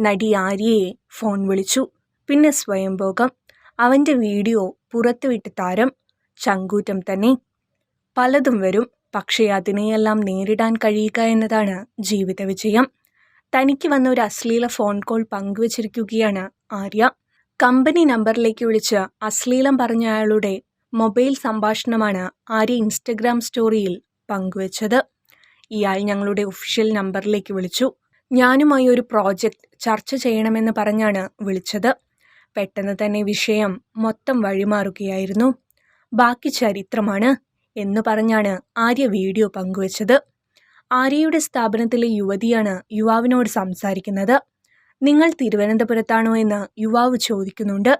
നടി ആര്യയെ ഫോൺ വിളിച്ചു. പിന്നെ സ്വയംഭോഗം. അവന്റെ വീഡിയോ പുറത്തുവിട്ട് താരം ചങ്കൂറ്റം തന്നെ. പലതും വരും. പക്ഷേ അതിനെയെല്ലാം നേരിടാൻ കഴിയുക എന്നതാണ് ജീവിത വിജയം. തനിക്ക് വന്ന ഒരു അശ്ലീല ഫോൺ കോൾ പങ്കുവച്ചിരിക്കുകയാണ് ആര്യ. കമ്പനി നമ്പറിലേക്ക് വിളിച്ച് അശ്ലീലം പറഞ്ഞ അയാളുടെ മൊബൈൽ സംഭാഷണമാണ് ആര്യ ഇൻസ്റ്റഗ്രാം സ്റ്റോറിയിൽ പങ്കുവച്ചത്. ഇയാൾ ഞങ്ങളുടെ ഒഫീഷ്യൽ നമ്പറിലേക്ക് വിളിച്ചു. ഞാനുമായി ഒരു പ്രോജക്റ്റ് ചർച്ച ചെയ്യണമെന്ന് പറഞ്ഞാണ് വിളിച്ചത്. പെട്ടെന്ന് തന്നെ വിഷയം മൊത്തം വഴിമാറുകയായിരുന്നു. ബാക്കി ചരിത്രമാണ് എന്ന് പറഞ്ഞാണ് ആര്യ വീഡിയോ പങ്കുവച്ചത്. ആര്യയുടെ സ്ഥാപനത്തിലെ യുവതിയാണ് യുവാവിനോട് സംസാരിക്കുന്നത്. നിങ്ങൾ തിരുവനന്തപുരത്താണോ എന്ന് യുവാവ് ചോദിക്കുന്നുണ്ട്.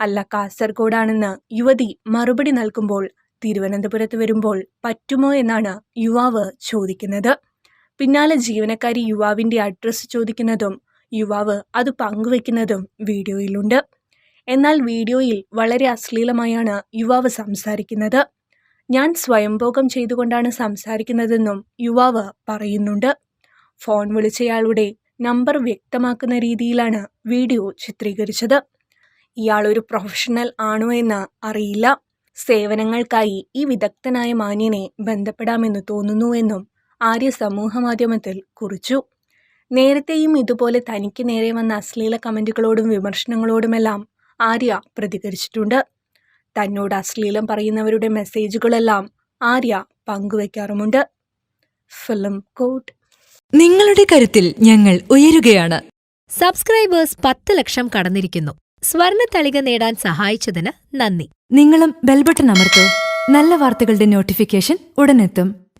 അല്ല കാസർഗോഡാണെന്ന് യുവതി മറുപടി നൽകുമ്പോൾ തിരുവനന്തപുരത്ത് വരുമ്പോൾ പറ്റുമോ എന്നാണ് യുവാവ് ചോദിക്കുന്നത്. പിന്നാലെ ജീവനക്കാരി യുവാവിന്റെ അഡ്രസ്സ് ചോദിക്കുന്നതും യുവാവ് അത് പങ്കുവെക്കുന്നതും വീഡിയോയിലുണ്ട്. എന്നാൽ വീഡിയോയിൽ വളരെ അശ്ലീലമായാണ് യുവാവ് സംസാരിക്കുന്നത്. ഞാൻ സ്വയംഭോഗം ചെയ്തുകൊണ്ടാണ് സംസാരിക്കുന്നതെന്നും യുവാവ് പറയുന്നുണ്ട്. ഫോൺ വിളിച്ചയാളുടെ നമ്പർ വ്യക്തമാക്കുന്ന രീതിയിലാണ് വീഡിയോ ചിത്രീകരിച്ചത്. ഇയാൾ ഒരു പ്രൊഫഷണൽ ആണോ എന്ന് അറിയില്ല. സേവനങ്ങൾക്കായി ഈ വിദഗ്ധനായ മാന്യനെ ബന്ധപ്പെടാമെന്ന് തോന്നുന്നുവെന്നും ആര്യ സമൂഹമാധ്യമത്തിൽ കുറിച്ചു. നേരത്തെയും ഇതുപോലെ തനിക്ക് നേരെ വന്ന അശ്ലീല കമന്റുകളോടും വിമർശനങ്ങളോടുമെല്ലാം ആര്യ പ്രതികരിച്ചിട്ടുണ്ട്. തന്നോട് അശ്ലീലം പറയുന്നവരുടെ മെസ്സേജുകളെല്ലാം ആര്യ പങ്കുവയ്ക്കാറുമുണ്ട് ഫിലിം കോട്ട്. നിങ്ങളുടെ കരുത്തിൽ ഞങ്ങൾ ഉയരുകയാണ്. സബ്സ്ക്രൈബേഴ്സ് പത്ത് ലക്ഷം കടന്നിരിക്കുന്നു. സ്വർണ തളിക നേടാൻ സഹായിച്ചതിന് നന്ദി. നിങ്ങളും ബെൽബട്ടൺ അമർത്തോ. നല്ല വാർത്തകളുടെ നോട്ടിഫിക്കേഷൻ ഉടനെത്തും.